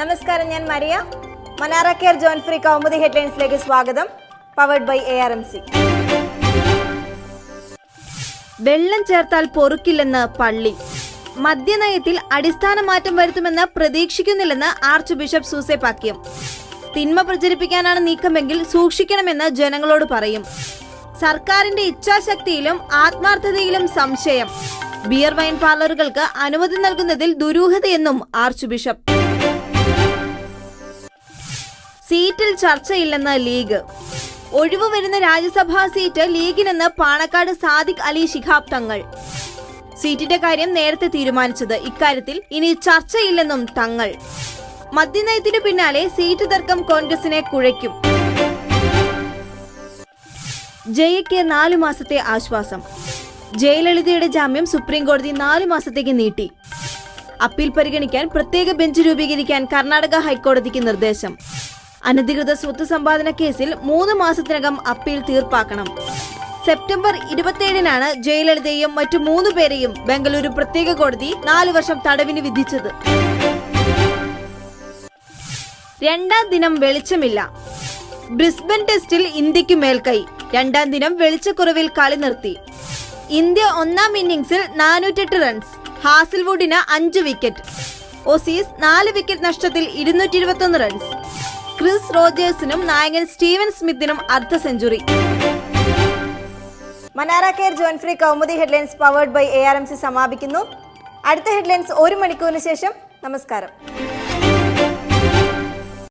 നമസ്കാരം ഞാൻ Maria. Manara care John free Kaumudi ഹെഡ്ലൈൻസിലേക്ക് സ്വാഗതം. Powered by A R M C. വെള്ളം ചേർത്താൽ പൊറുക്കില്ലെന്ന് പള്ളി. മദ്യനയത്തിൽ അടിസ്ഥാന മാറ്റം വരുത്തുമെന്ന് പ്രതീക്ഷിക്കുന്നില്ലെന്ന് ആർച്ച് ബിഷപ്പ് സൂസെപാക്യം തിന്മ പ്രചരിപ്പിക്കാനാണ് നീക്കമെങ്കിൽ സൂക്ഷിക്കണമെന്ന് ജനങ്ങളോട് പറയും. സർക്കാരിന്റെ ഇച്ഛാശക്തിയിലും ആത്മാർത്ഥതയിലും സംശയം. ബിയർ വൈൻ പാർലറുകൾക്ക് അനുമതി നൽകുന്നതിൽ ദുരൂഹതയെന്നും ആർച്ച് ബിഷപ്പ്. സീറ്റിൽ ചർച്ചയില്ലെന്ന് ലീഗ്. ഒഴിവു വരുന്ന രാജ്യസഭാ സീറ്റ് ലീഗിനെന്ന് പാണക്കാട് സാദിഖ് അലി ശിഹാബ് തങ്ങൾ. സീറ്റിന്റെ കാര്യം നേരത്തെ തീരുമാനിച്ചത് ഇക്കാര്യത്തിൽ ഇനി ചർച്ചയില്ലെന്നും തങ്ങൾ. മദ്യനയത്തിനു പിന്നാലെ സീറ്റ് തർക്കം കോൺഗ്രസിനെ കുഴയ്ക്കും. ജയയ്ക്ക് നാലു മാസത്തെ ആശ്വാസം. ജയലളിതയുടെ ജാമ്യം സുപ്രീംകോടതി നാലു മാസത്തേക്ക് നീട്ടി. അപ്പീൽ പരിഗണിക്കാൻ പ്രത്യേക ബെഞ്ച് രൂപീകരിക്കാൻ കർണാടക ഹൈക്കോടതിക്ക് നിർദ്ദേശം. അനധികൃത സ്വത്ത് സമ്പാദന കേസിൽ മൂന്ന് മാസത്തിനകം അപ്പീൽ തീർപ്പാക്കണം. സെപ്റ്റംബർ ഇരുപത്തിയേഴിനാണ് ജയലളിതയും മറ്റു മൂന്ന് പേരെയും ബംഗളൂരു പ്രത്യേക കോടതി നാലു വർഷം തടവിന് വിധിച്ചത്. രണ്ടാം ദിനം വെളിച്ചമില്ല. ബ്രിസ്ബൻ ടെസ്റ്റിൽ ഇന്ത്യയ്ക്ക് മേൽക്കൈ. രണ്ടാം ദിനം വെളിച്ചക്കുറവിൽ കളി നിർത്തി. ഇന്ത്യ ഒന്നാം ഇന്നിംഗ്സിൽ നാനൂറ്റെട്ട് റൺസ്. ഹാസിൽവുഡിന് അഞ്ച് വിക്കറ്റ്. ഓസീസ് നാല് വിക്കറ്റ് നഷ്ടത്തിൽ ഇരുന്നൂറ്റി റൺസ്. ക്രിസ് റോജേഴ്സിനും നായകൻ സ്റ്റീവൻ സ്മിത്തിനും അർദ്ധ century. Manara care John free Kaumudi headlines powered by A R M C സമാപിക്കുന്നു. അടുത്ത ഹെഡ്ലൈൻസ് ഒരു മണിക്കൂറിന് ശേഷം. നമസ്കാരം.